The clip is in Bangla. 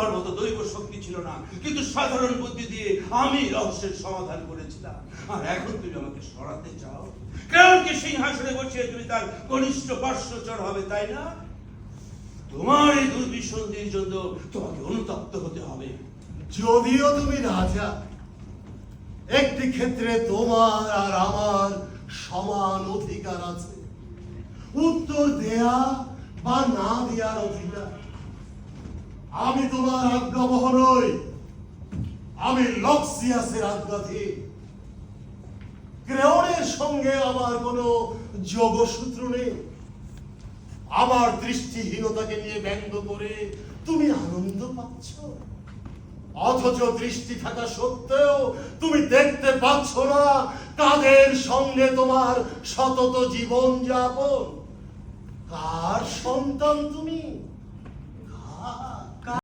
তোমার মতো দৈব শক্তি ছিল না। কিন্তু সাধারণ বুদ্ধি দিয়ে আমি রহস্যের সমাধান করেছিলাম। আর এখন তুমি আমাকে সরাতে চাও? কারণকে সিংহাসনে বসিয়ে তুমি তার কনিষ্ঠ পার্শ্বচর হবে, তাই না? তোমার এই দুর্বিসন্ধির জন্য তোমাকে অনুতপ্ত হতে হবে। যদিও তুমি রাজা, একটি ক্ষেত্রে তোমার আর আমার সমান অধিকার আছে। উত্তর দেয়া বা না দেওয়ার অধিকার। আমি তোমার আজ্ঞাবহ নই। আমি লক্সিয়াসের আজ্ঞাধীন ক্রেওনের সঙ্গে আমার কোনো যোগসূত্র নেই। আমার দৃষ্টিহীনতাকে নিয়ে ব্যঙ্গ করে তুমি আনন্দ পাচ্ছ। অথচ দৃষ্টি থাকা সত্ত্বেও তুমি দেখতে পাচ্ছ না কাদের সঙ্গে তোমার সতত জীবন যাপন। কার সন্তান তুমি?